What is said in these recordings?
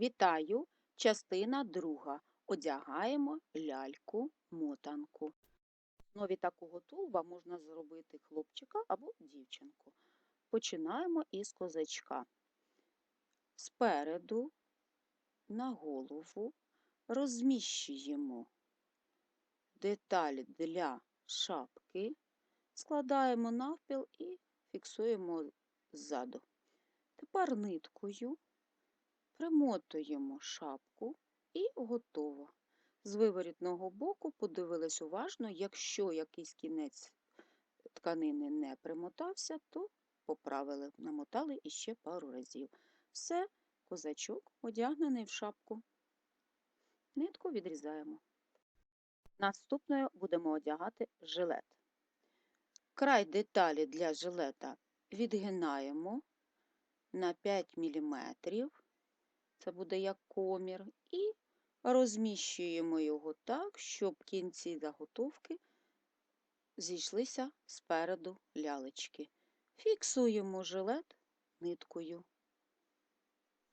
Вітаю! Частина друга. Одягаємо ляльку-мотанку. В основі такого тулба можна зробити хлопчика або дівчинку. Починаємо із козачка. Спереду на голову розміщуємо деталь для шапки, складаємо навпіл і фіксуємо ззаду. Тепер ниткою примотуємо шапку і готово. З виворітного боку подивились уважно, якщо якийсь кінець тканини не примотався, то поправили, намотали іще пару разів. Все, козачок одягнений в шапку. Нитку відрізаємо. Наступною будемо одягати жилет. Край деталі для жилета відгинаємо на 5 мм, це буде як комір, і розміщуємо його так, щоб кінці заготовки зійшлися спереду лялечки. Фіксуємо жилет ниткою.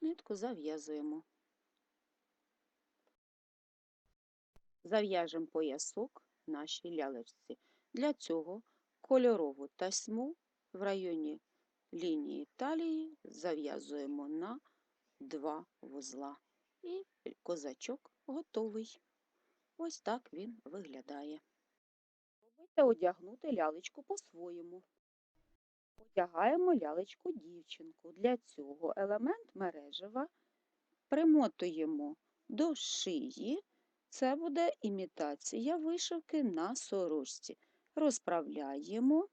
Нитку зав'язуємо. Зав'яжемо поясок нашій лялечці. Для цього кольорову тасьму в районі лінії талії зав'язуємо на два вузла. І козачок готовий. Ось так він виглядає. Спробуйте одягнути лялечку по-своєму. Одягаємо лялечку дівчинку. Для цього елемент мережева примотуємо до шиї. Це буде імітація вишивки на сорочці. Розправляємо,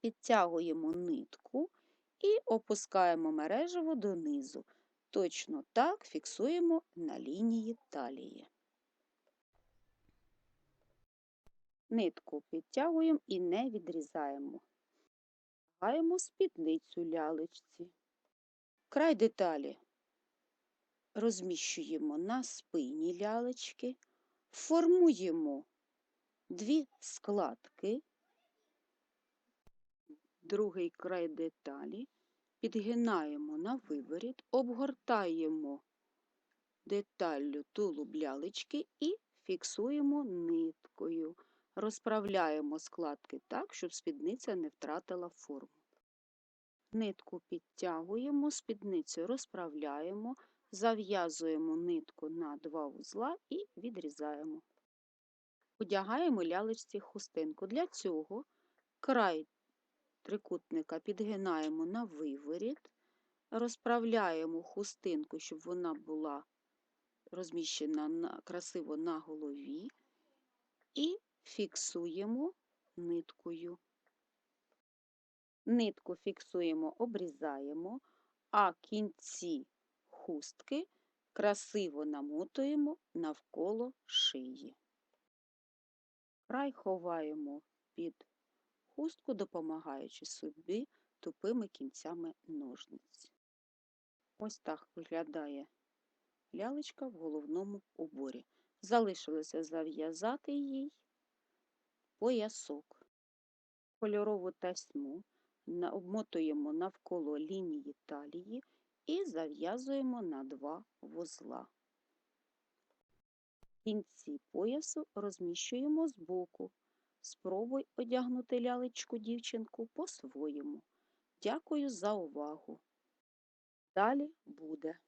підтягуємо нитку і опускаємо мережево донизу. Точно так фіксуємо на лінії талії. Нитку підтягуємо і не відрізаємо. Гаємо спідницю лялечці. Край деталі розміщуємо на спині лялечки, формуємо дві складки, другий край деталі, підгинаємо на виворіт, обгортаємо деталлю тулуб лялечки і фіксуємо ниткою. Розправляємо складки так, щоб спідниця не втратила форму. Нитку підтягуємо, спідницю розправляємо, зав'язуємо нитку на два вузла і відрізаємо. Одягаємо лялечці хустинку. Для цього край трикутника підгинаємо на виворіт, розправляємо хустинку, щоб вона була розміщена на, красиво на голові, і фіксуємо ниткою. Нитку фіксуємо, обрізаємо, а кінці хустки красиво намотуємо навколо шиї. Край ховаємо під хустку, допомагаючи собі тупими кінцями ножниць. Ось так виглядає лялечка в головному уборі. Залишилося зав'язати їй поясок. Кольорову тасьму обмотуємо навколо лінії талії і зав'язуємо на два вузла. Кінці поясу розміщуємо збоку. Спробуй одягнути лялечку дівчинку по-своєму. Дякую за увагу. Далі буде.